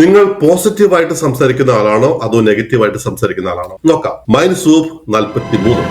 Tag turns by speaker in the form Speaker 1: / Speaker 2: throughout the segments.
Speaker 1: നിങ്ങൾ പോസിറ്റീവായിട്ട് സംസാരിക്കുന്ന ആളാണോ? അതോ നെഗറ്റീവായിട്ട് സംസാരിക്കുന്ന ആളാണോ? നോക്കാം. സൂപ്പ് നാൽപ്പത്തി മൂന്ന്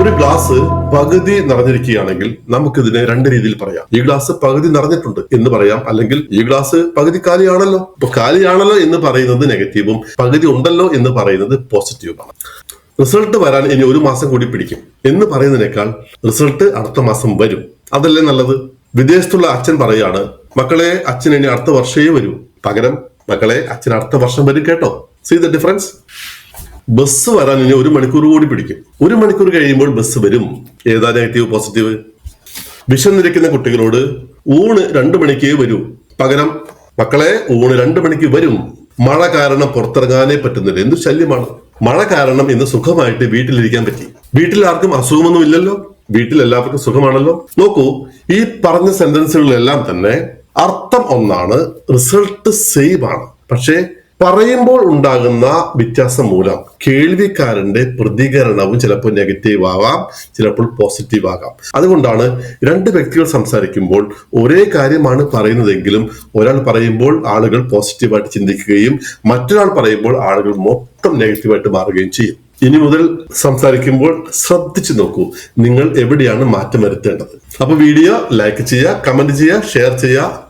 Speaker 1: ഒരു ഗ്ലാസ് പകുതി നിറഞ്ഞിരിക്കുകയാണെങ്കിൽ നമുക്കിതിനെ രണ്ട് രീതിയിൽ പറയാം. ഈ ഗ്ലാസ് പകുതി നിറഞ്ഞിട്ടുണ്ട് എന്ന് പറയാം. അല്ലെങ്കിൽ ഈ ഗ്ലാസ് പകുതി കാലിയാണല്ലോ. ഇപ്പൊ കാലിയാണല്ലോ എന്ന് പറയുന്നത് നെഗറ്റീവും പകുതി ഉണ്ടല്ലോ എന്ന് പറയുന്നത് പോസിറ്റീവുമാണ്. റിസൾട്ട് വരാൻ ഇനി ഒരു മാസം കൂടി പിടിക്കും. എന്ന് പറയുന്നതിനേക്കാൾ റിസൾട്ട് അടുത്ത മാസം വരും. അതല്ലേ നല്ലത്? വിദേശത്തുള്ള അച്ഛൻ പറയാണ് മക്കളെ അച്ഛൻ ഇനി അടുത്ത വർഷമേ വരൂ. പകരം മക്കളെ അച്ഛൻ അടുത്ത വർഷം വരും കേട്ടോ. സീ ദ ഡിഫറൻസ് ബസ് വരാൻ ഇനി ഒരു മണിക്കൂർ കൂടി പിടിക്കും. ഒരു മണിക്കൂർ കഴിയുമ്പോൾ ബസ് വരും. ഏതാ നെഗറ്റീവ് പോസിറ്റീവ് വിശന്നിരിക്കുന്ന കുട്ടികളോട് ഊണ് രണ്ടു മണിക്ക് വരൂ. പകരം മക്കളെ ഊണ് രണ്ടു മണിക്ക് വരും. മഴ കാരണം പുറത്തിറങ്ങാനേ പറ്റുന്നില്ല. എന്ത് ശല്യമാണ്? മഴ കാരണം ഇന്ന് സുഖമായിട്ട് വീട്ടിലിരിക്കാൻ പറ്റി. വീട്ടിൽ ആർക്കും അസുഖമൊന്നും ഇല്ലല്ലോ. വീട്ടിൽ എല്ലാവർക്കും സുഖമാണല്ലോ. നോക്കൂ ഈ പറഞ്ഞ സെന്റൻസുകളിലെല്ലാം തന്നെ അർത്ഥം ഒന്നാണ് റിസൾട്ട് സെയിം ആണ്. പക്ഷേ പറയുമ്പോൾ ഉണ്ടാകുന്ന വ്യത്യാസം മൂലം കേൾവിക്കാരന്റെ പ്രതികരണവും ചിലപ്പോൾ നെഗറ്റീവ് ആവാം ചിലപ്പോൾ പോസിറ്റീവ് ആകാം. അതുകൊണ്ടാണ് രണ്ട് വ്യക്തികൾ സംസാരിക്കുമ്പോൾ ഒരേ കാര്യമാണ് പറയുന്നതെങ്കിലും ഒരാൾ പറയുമ്പോൾ ആളുകൾ പോസിറ്റീവായിട്ട് ചിന്തിക്കുകയും മറ്റൊരാൾ പറയുമ്പോൾ ആളുകൾ മൊത്തം നെഗറ്റീവായിട്ട് മാറുകയും ചെയ്യും. ഇനി മുതൽ സംസാരിക്കുമ്പോൾ ശ്രദ്ധിച്ചു നോക്കൂ നിങ്ങൾ എവിടെയാണ് മാറ്റം വരുത്തേണ്ടത്. അപ്പൊ വീഡിയോ ലൈക്ക് ചെയ്യുക കമന്റ് ചെയ്യുക ഷെയർ ചെയ്യുക.